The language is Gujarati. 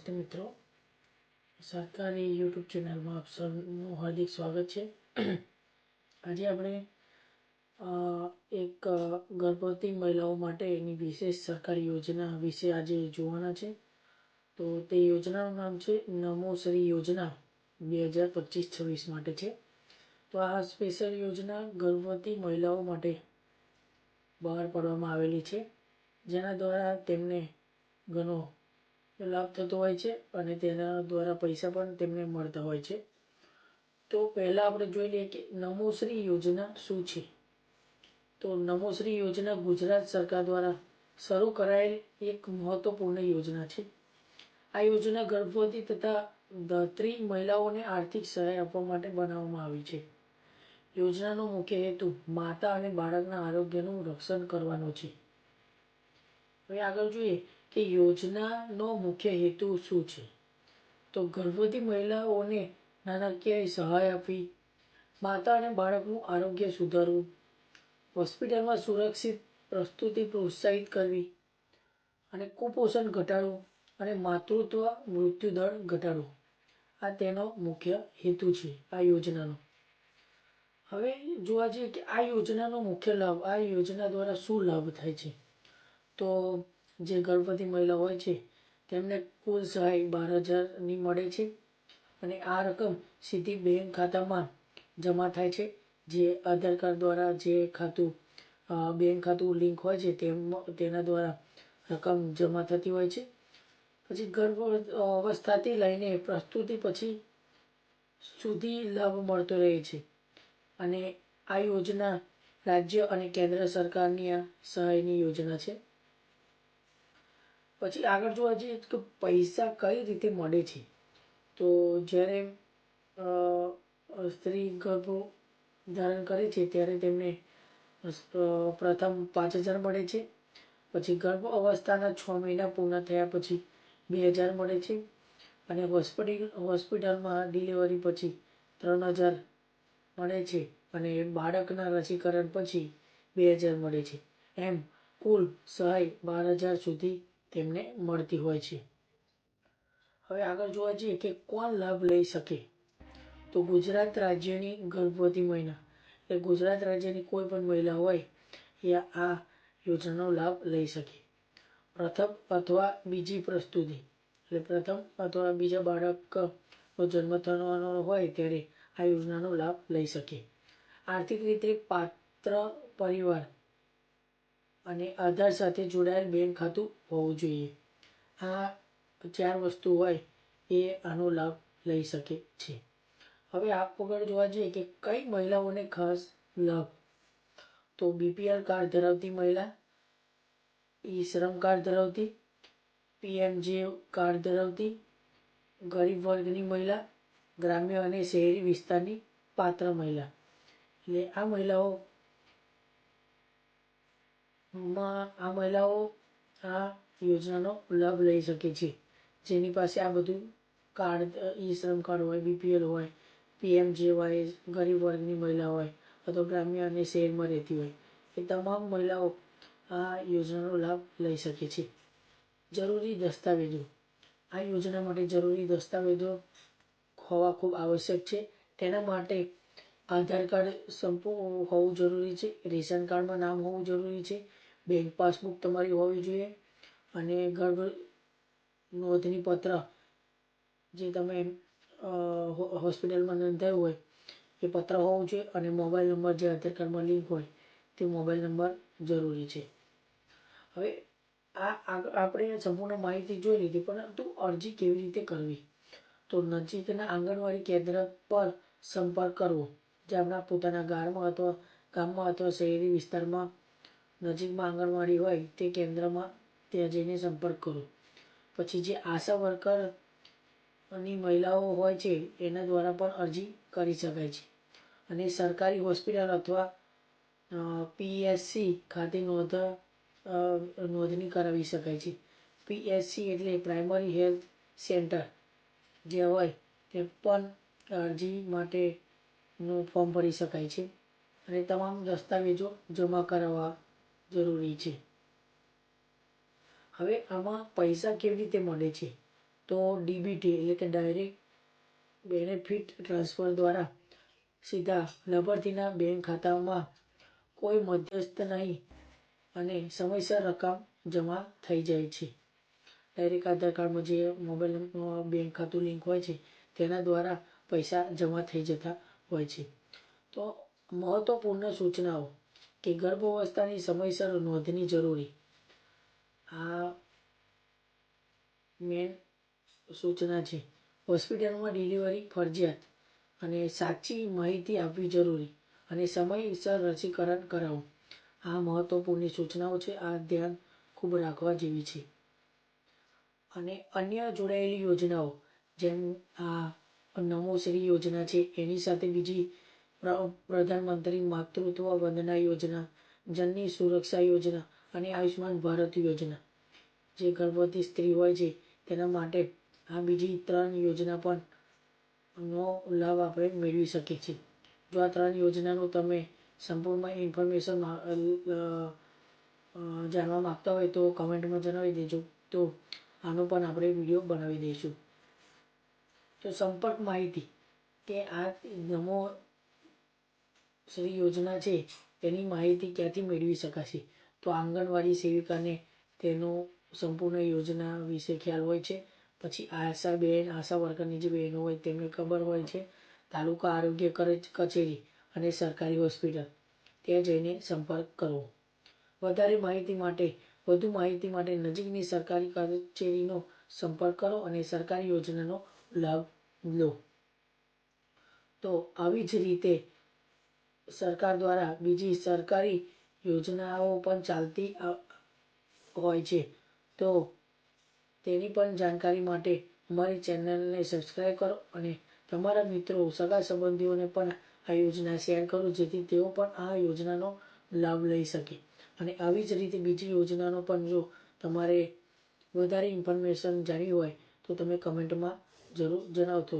નમસ્તે મિત્રો. સરકારી યુટ્યુબ ચેનલમાં આપ સૌનું હાર્દિક સ્વાગત છે. આજે આપણે એક ગર્ભવતી મહિલાઓ માટેની વિશેષ સરકારી યોજના વિશે આજે જોવાના છે. તો તે યોજનાનું નામ છે નમોશ્રી યોજના બે હજાર પચીસ છવ્વીસ માટે છે. તો આ સ્પેશિયલ યોજના ગર્ભવતી મહિલાઓ માટે બહાર પાડવામાં આવેલી છે. જેના દ્વારા તેમને ઘણો લાભ થતો હોય છે અને તેના દ્વારા પૈસા પણ તેમને મળતા હોય છે. તો પહેલાં આપણે જોઈ લઈએ કે નમોશ્રી યોજના શું છે? તો નમોશ્રી યોજના ગુજરાત સરકાર દ્વારા શરૂ કરાયેલ એક મહત્વપૂર્ણ યોજના છે. આ યોજના ગર્ભવતી તથા ધાત્રી મહિલાઓને આર્થિક સહાય આપવા માટે બનાવવામાં આવી છે. યોજનાનો મુખ્ય હેતુ માતા અને બાળકના આરોગ્યનું રક્ષણ કરવાનો છે. હવે આગળ જોઈએ કે યોજનાનો મુખ્ય હેતુ શું છે? તો ગર્ભવતી મહિલાઓને નાણાકીય સહાય આપવી, માતા અને બાળકનું આરોગ્ય સુધારવું, હોસ્પિટલમાં સુરક્ષિત પ્રસ્તુતિ પ્રોત્સાહિત કરવી અને કુપોષણ ઘટાડવું અને માતૃત્વ મૃત્યુદર ઘટાડવો. આ તેનો મુખ્ય હેતુ છે આ યોજનાનો. હવે જોવા જઈએ કે આ યોજનાનો મુખ્ય લાભ, આ યોજના દ્વારા શું લાભ થાય છે? તો જે ગર્ભવતી મહિલા હોય છે, તેમને કુલ સહાય બાર હજારની મળે છે અને આ રકમ સીધી બેંક ખાતામાં જમા થાય છે. જે આધાર કાર્ડ દ્વારા જે ખાતું બેંક ખાતું લિંક હોય છે, તેમ, તેના દ્વારા રકમ જમા થતી હોય છે. પછી ગર્ભ અવસ્થાથી લઈને પ્રસ્તુતિ પછી સુધી લાભ મળતો રહે છે. અને આ યોજના રાજ્ય અને કેન્દ્ર સરકારની આ સહાયની યોજના છે. પછી આગળ જોવા જઈએ તો પૈસા કઈ રીતે મળે છે? તો જ્યારે સ્ત્રી ગર્ભ ધારણ કરે છે ત્યારે તેમને પ્રથમ પાંચ હજાર મળે છે. પછી ગર્ભ અવસ્થાના છ મહિના પૂર્ણ થયા પછી બે હજાર મળે છે. અને હોસ્પિટલ, હોસ્પિટલમાં ડિલિવરી પછી ત્રણ હજાર મળે છે અને બાળકના રસીકરણ પછી બે હજાર મળે છે. એમ કુલ સહાય બાર હજાર સુધી તેમને મળતી હોય છે. હવે આગળ જોવા જઈએ કે કોણ લાભ લઈ શકે? તો ગુજરાત રાજ્યની ગર્ભવતી મહિલા. એટલે ગુજરાત રાજ્યની કોઈ પણ મહિલા હોય, એ આ યોજનાનો લાભ લઈ શકે. પ્રથમ અથવા બીજી પ્રસ્તુતિ. એટલે પ્રથમ અથવા બીજા બાળકનો જન્મ થવાનો હોય ત્યારે આ યોજનાનો લાભ લઈ શકે. આર્થિક રીતે પાત્ર પરિવાર અને આધાર સાથે જોડાયેલ બેંક ખાતું હોવું જોઈએ. આ ચાર વસ્તુ હોય એ આનો લાભ લઈ શકે છે. હવે આગળ જોવા જઈએ કે કઈ મહિલાઓને ખાસ લાભ? તો બીપીએલ કાર્ડ ધરાવતી મહિલા, ઈ શ્રમ કાર્ડ ધરાવતી, પીએમજે કાર્ડ ધરાવતી, ગરીબ વર્ગની મહિલા, ગ્રામ્ય અને શહેરી વિસ્તારની પાત્ર મહિલા. એટલે આ મહિલાઓ માં આ મહિલાઓ આ યોજનાનો લાભ લઈ શકે છે. જેની પાસે આ બધું કાર્ડ ઈ શ્રમ કાર્ડ હોય, બીપીએલ હોય પીએમજે હોય, ગરીબ વર્ગની મહિલા હોય અથવા ગ્રામ્ય અને શહેરમાં રહેતી હોય, એ તમામ મહિલાઓ આ યોજનાનો લાભ લઈ શકે છે. જરૂરી દસ્તાવેજો. આ યોજના માટે જરૂરી દસ્તાવેજો હોવા ખૂબ આવશ્યક છે. તેના માટે આધાર કાર્ડ સંપૂર્ણ હોવું જરૂરી છે. રેશન કાર્ડમાં નામ હોવું જરૂરી છે. બેંક પાસબુક તમારી હોવી જોઈએ અને ગર્ભ નોંધણી પત્ર જે તમે હોસ્પિટલમાં નોંધાયું હોય, એ પત્ર હોવું જોઈએ અને મોબાઈલ નંબર જે આધાર કાર્ડમાં લિંક હોય, તે મોબાઈલ નંબર જરૂરી છે. હવે આ આપણે સંપૂર્ણ માહિતી જોઈ લીધી, પરંતુ અરજી કેવી રીતે કરવી? તો નજીકના આંગણવાડી કેન્દ્ર પર સંપર્ક કરવો, જે આપણા પોતાના ગામમાં અથવા ગામમાં અથવા શહેરી વિસ્તારમાં નજીકમાં આંગણવાડી હોય તે કેન્દ્રમાં ત્યાં જઈને સંપર્ક કરો. પછી જે આશા વર્કરની મહિલાઓ હોય છે, એના દ્વારા પણ અરજી કરી શકાય છે. અને સરકારી હોસ્પિટલ અથવા પીએસસી ખાતે નોંધ નોંધણી કરાવી શકાય છે. પીએસસી એટલે પ્રાઇમરી હેલ્થ સેન્ટર જે હોય, તે પણ અરજી માટેનું ફોર્મ ભરી શકાય છે. અને તમામ દસ્તાવેજો જમા કરાવવા જરૂરી છે. હવે આમાં પૈસા કેવી રીતે મળે છે? તો ડીબીટી એટલે કે ડાયરેક્ટ બેનિફિટ ટ્રાન્સફર દ્વારા સીધા લાભાર્થીના બેંક ખાતામાં કોઈ મધ્યસ્થ નહીં અને સમયસર રકમ જમા થઈ જાય છે. ડાયરેક્ટ આધાર કાર્ડમાં જે મોબાઈલ બેંક ખાતું લિંક હોય છે, તેના દ્વારા પૈસા જમા થઈ જતા હોય છે. તો મહત્વપૂર્ણ સૂચનાઓ. કે ગર્ભાવસ્થાની સમયસર નોંધની જરૂરી. આ મેન સૂચના છે. હોસ્પિટલમાં ડિલિવરી ફરજિયાત અને સાચી માહિતી આપવી જરૂરી અને સમયસર રસીકરણ કરાવવું આ મહત્વપૂર્ણ સૂચનાઓ છે. આ ધ્યાન ખૂબ રાખવા જેવી છે. અને અન્ય જોડાયેલી યોજનાઓ, જેમ આ નમોશ્રી યોજના છે, એની સાથે બીજી પ્રધાનમંત્રી માતૃત્વ વંદના યોજના, જનની સુરક્ષા યોજના અને આયુષ્માન ભારત યોજના. જે ગર્ભવતી સ્ત્રી હોય છે, તેના માટે આ બીજી ત્રણ યોજના પણ નો લાભ આપણે મેળવી શકીએ છીએ. જો આ ત્રણ યોજનાનું તમે સંપૂર્ણ ઇન્ફોર્મેશન જાણવા માગતા હોય તો કમેન્ટમાં જણાવી દેજો. તો આનો પણ આપણે વીડિયો બનાવી દઈશું. તો સંપર્ક માહિતી. કે આ નમો શ્રી યોજના છે, તેની માહિતી ક્યાંથી મેળવી શકાશે? તો આંગણવાડી સેવિકાને તેનો સંપૂર્ણ યોજના વિશે ખ્યાલ હોય છે. પછી આશા બેન, આશા વર્કરની જે બહેનો હોય તેમને ખબર હોય છે, તાલુકા આરોગ્ય કચેરી અને સરકારી હોસ્પિટલ. ત્યાં જઈને સંપર્ક કરવો. વધારે માહિતી માટે, વધુ માહિતી માટે નજીકની સરકારી કચેરીનો સંપર્ક કરો અને સરકારી યોજનાનો લાભ લો. તો આવી જ રીતે સરકાર દ્વારા બીજી સરકારી યોજનાઓ પણ ચાલતી હોય છે. તો તેની પણ જાણકારી માટે અમારી ચેનલને સબસ્ક્રાઈબ કરો અને તમારા મિત્રો, સગા સંબંધીઓને પણ આ યોજના શેર કરો, જેથી તેઓ પણ આ યોજનાનો લાભ લઈ શકે. અને આવી જ રીતે બીજી યોજનાનો પણ જો તમારે વધારે ઇન્ફોર્મેશન જાણવી હોય, તો તમે કમેન્ટમાં જરૂર જણાવતો